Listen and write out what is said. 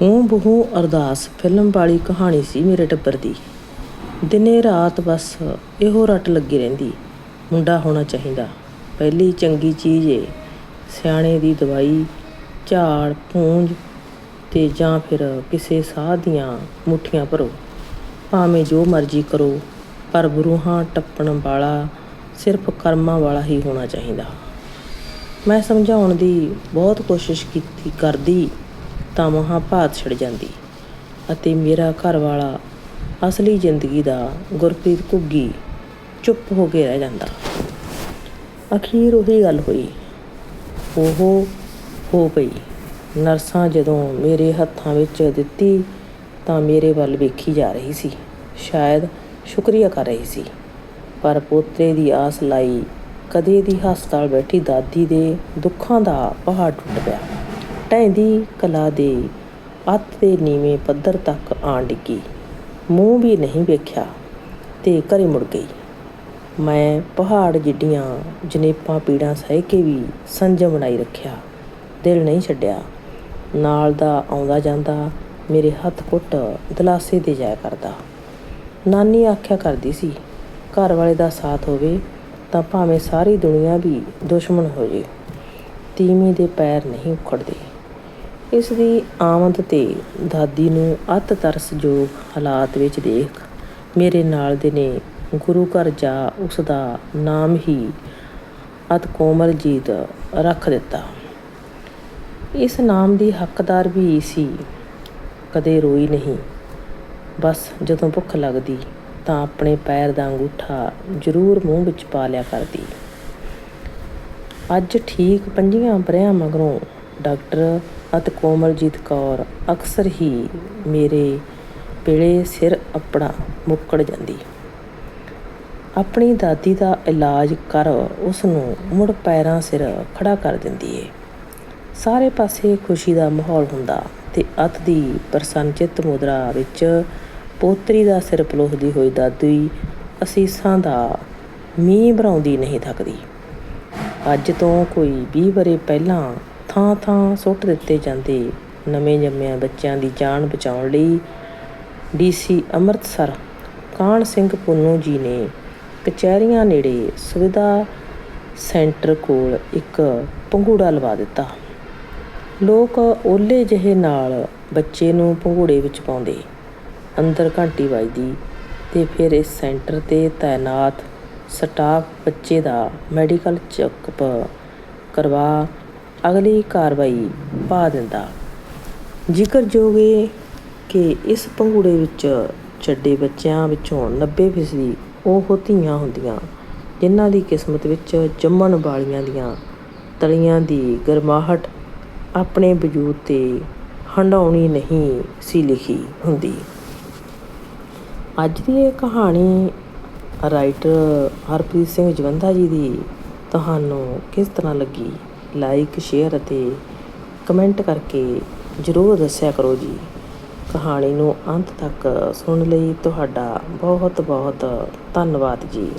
ਹੂੰ ਬਹੂ ਅਰਦਾਸ ਫਿਲਮ ਵਾਲੀ ਕਹਾਣੀ ਸੀ ਮੇਰੇ ਟੱਬਰ ਦੀ। ਦਿਨੇ ਰਾਤ ਬਸ ਇਹੋ ਰੱਟ ਲੱਗੀ ਰਹਿੰਦੀ, ਮੁੰਡਾ ਹੋਣਾ ਚਾਹੀਦਾ। ਪਹਿਲੀ ਚੰਗੀ ਚੀਜ਼ ਏ, ਸਿਆਣੇ ਦੀ ਦਵਾਈ, ਝਾੜ, ਪੂੰਝ ਤੇ ਜਾਂ ਫਿਰ ਕਿਸੇ ਸਾਹ ਦੀਆਂ ਮੁੱਠੀਆਂ ਭਰੋ। ਭਾਵੇਂ ਜੋ ਮਰਜ਼ੀ ਕਰੋ, ਪਰ ਬਰੂਹਾਂ ਟੱਪਣ ਵਾਲਾ ਸਿਰਫ ਕਰਮਾਂ ਵਾਲਾ ਹੀ ਹੋਣਾ ਚਾਹੀਦਾ। ਮੈਂ ਸਮਝਾਉਣ ਦੀ ਬਹੁਤ ਕੋਸ਼ਿਸ਼ ਕੀਤੀ, ਕਰਦੀ। ਤਾਂ ਮਹਾਭਾਰਤ ਛਿੜ ਜਾਂਦੀ ਅਤੇ ਮੇਰਾ ਘਰ ਵਾਲਾ ਅਸਲੀ ਜ਼ਿੰਦਗੀ ਦਾ ਗੁਰਪ੍ਰੀਤ ਘੁੱਗੀ ਚੁੱਪ ਹੋ ਕੇ ਰਹਿ ਜਾਂਦਾ। ਅਖੀਰ ਉਹੀ ਗੱਲ ਹੋਈ। ਉਹ ਹੋ ਪਈ। ਨਰਸਾਂ ਜਦੋਂ ਮੇਰੇ ਹੱਥਾਂ ਵਿੱਚ ਦਿੱਤੀ ਤਾਂ ਮੇਰੇ ਵੱਲ ਵੇਖੀ ਜਾ ਰਹੀ ਸੀ। ਸ਼ਾਇਦ ਸ਼ੁਕਰੀਆ ਕਰ ਰਹੀ ਸੀ। ਪਰ ਪੋਤੇ ਦੀ ਆਸ ਲਾਈ ਕਦੇ ਦੀ ਹਸਪਤਾਲ ਬੈਠੀ ਦਾਦੀ ਦੇ ਦੁੱਖਾਂ ਦਾ ਪਹਾੜ ਟੁੱਟ ਪਿਆ। ਢਹਿੰਦੀ ਕਲਾ ਦੇ ਅੱਤ ਦੇ ਨੀਵੇਂ ਪੱਧਰ ਤੱਕ ਆਣ ਡਿੱਗੀ। ਮੂੰਹ ਵੀ ਨਹੀਂ ਵੇਖਿਆ ਤੇ ਘਰੇ ਮੁੜ ਗਈ। ਮੈਂ ਪਹਾੜ ਜਿੱਡੀਆਂ ਜਨੇਪਾਂ ਪੀੜਾਂ ਸਹਿ ਕੇ ਵੀ ਸੰਜਮ ਬਣਾਈ ਰੱਖਿਆ, ਦਿਲ ਨਹੀਂ ਛੱਡਿਆ। ਨਾਲ ਦਾ ਆਉਂਦਾ ਜਾਂਦਾ ਮੇਰੇ ਹੱਥ ਕੁੱਟ ਦਲਾਸੇ ਦੇ ਜਾਇਆ ਕਰਦਾ। ਨਾਨੀ ਆਖਿਆ ਕਰਦੀ ਸੀ, ਘਰ ਵਾਲੇ ਦਾ ਸਾਥ ਹੋਵੇ ਤਾਂ ਭਾਵੇਂ ਸਾਰੀ ਦੁਨੀਆ ਵੀ ਦੁਸ਼ਮਣ ਹੋ ਜੇ। ਤੀਵੀਂ ਦੇ ਪੈਰ ਨਹੀਂ ਉਖੜਦੇ। ਇਸ ਦੀ ਆਮਦ ਤੇ ਦਾਦੀ ਨੂੰ ਅਤ ਤਰਸਯੋਗ ਹਾਲਾਤ ਵਿੱਚ ਦੇਖ ਮੇਰੇ ਨਾਲ ਦੇ ਨੇ, ਗੁਰੂ ਘਰ ਜਾ ਉਸ ਦਾ ਨਾਮ ਹੀ ਅਤ ਕੋਮਲਜੀਤ ਰੱਖ ਦਿੱਤਾ। ਇਸ ਨਾਮ ਦੀ ਹੱਕਦਾਰ ਵੀ ਸੀ, ਕਦੇ ਰੋਈ ਨਹੀਂ। ਬਸ ਜਦੋਂ ਭੁੱਖ ਲੱਗਦੀ, ਤਾਂ ਆਪਣੇ ਪੈਰ ਦਾ ਅੰਗੂਠਾ ਜ਼ਰੂਰ ਮੂੰਹ ਵਿੱਚ ਪਾ ਲਿਆ ਕਰਦੀ। ਅੱਜ ਠੀਕ ਪੰਜੀਆਂ ਬਰਿਆਂ ਮਗਰੋਂ ਡਾਕਟਰ ਅਤੇ ਕੋਮਲਜੀਤ ਕੌਰ, ਅਕਸਰ ਹੀ ਮੇਰੇ ਵੇਲੇ ਸਿਰ ਆਪਣਾ ਮੁੱਕੜ ਜਾਂਦੀ। ਆਪਣੀ ਦਾਦੀ ਦਾ ਇਲਾਜ ਕਰ ਉਸ ਨੂੰ ਮੁੜ ਪੈਰਾਂ ਸਿਰ ਖੜਾ ਕਰ ਦਿੰਦੀ ਏ। ਸਾਰੇ ਪਾਸੇ ਖੁਸ਼ੀ ਦਾ ਮਾਹੌਲ ਹੁੰਦਾ ਤੇ ਅਤ ਦੀ ਪ੍ਰਸੰਨਚਿਤ ਮੁਦਰਾ ਵਿੱਚ ਪੋਤਰੀ ਦਾ ਸਿਰ ਪਲੋਸਦੀ ਹੋਈ ਦਾਦੀ ਅਸੀਸਾਂ ਦਾ ਮੀਂਹ ਭਰਾਉਂਦੀ ਨਹੀਂ ਥੱਕਦੀ। ਅੱਜ ਤੋਂ ਕੋਈ 20 ਵਰੇ ਪਹਿਲਾਂ ਥਾਂ ਥਾਂ ਸੁੱਟ ਦਿੱਤੇ ਜਾਂਦੇ। ਨਵੇਂ ਜੰਮਿਆਂ ਬੱਚਿਆਂ ਦੀ ਜਾਨ ਬਚਾਉਣ ਲਈ ਡੀਸੀ ਅੰਮ੍ਰਿਤਸਰ ਕਾਨ ਸਿੰਘ ਪੁੰਨੂ ਜੀ ਨੇ ਕਚਹਿਰੀਆਂ ਨੇੜੇ ਸੁਵਿਧਾ ਸੈਂਟਰ ਕੋਲ ਇੱਕ ਪੰਘੂੜਾ ਲਵਾ ਦਿੱਤਾ। ਲੋਕ ਓਲੇ ਜਿਹੇ ਨਾਲ ਬੱਚੇ ਨੂੰ ਪੰਘੂੜੇ ਵਿੱਚ ਪਾਉਂਦੇ। ਅੰਦਰ ਘੰਟੀ ਵੱਜਦੀ ਤੇ ਫਿਰ ਇਸ ਸੈਂਟਰ ਤੇ ਤਾਇਨਾਤ ਸਟਾਫ ਬੱਚੇ ਦਾ ਮੈਡੀਕਲ ਚੈੱਕਅਪ ਕਰਵਾ ਅਗਲੀ ਕਾਰਵਾਈ ਪਾ ਦਿੰਦਾ। ਜ਼ਿਕਰਯੋਗ ਏ ਕਿ ਇਸ ਪੰਘੂੜੇ ਵਿੱਚ ਛੱਡੇ ਬੱਚਿਆਂ ਵਿੱਚੋਂ 90% ਉਹ ਧੀਆਂ ਹੁੰਦੀਆਂ, ਜਿਨ੍ਹਾਂ ਦੀ ਕਿਸਮਤ ਵਿੱਚ ਜੰਮਣ ਵਾਲੀਆਂ ਦੀਆਂ ਤਲੀਆਂ ਦੀ ਗਰਮਾਹਟ ਆਪਣੇ ਵਜੂਦ ਤੇ ਹੰਡਾਉਣੀ ਨਹੀਂ ਸੀ ਲਿਖੀ ਹੁੰਦੀ। ਅੱਜ ਦੀ ਇਹ ਕਹਾਣੀ ਰਾਈਟਰ ਹਰਪ੍ਰੀਤ ਸਿੰਘ ਜਵੰਦਾ ਜੀ ਦੀ ਤੁਹਾਨੂੰ ਕਿਸ ਤਰ੍ਹਾਂ ਲੱਗੀ? ਲਾਈਕ ਸ਼ੇਅਰ ਅਤੇ ਕਮੈਂਟ ਕਰਕੇ ਜ਼ਰੂਰ ਦੱਸਿਆ ਕਰੋ ਜੀ। ਕਹਾਣੀ ਨੂੰ ਅੰਤ ਤੱਕ ਸੁਣਨ ਲਈ ਤੁਹਾਡਾ ਬਹੁਤ ਬਹੁਤ ਧੰਨਵਾਦ ਜੀ।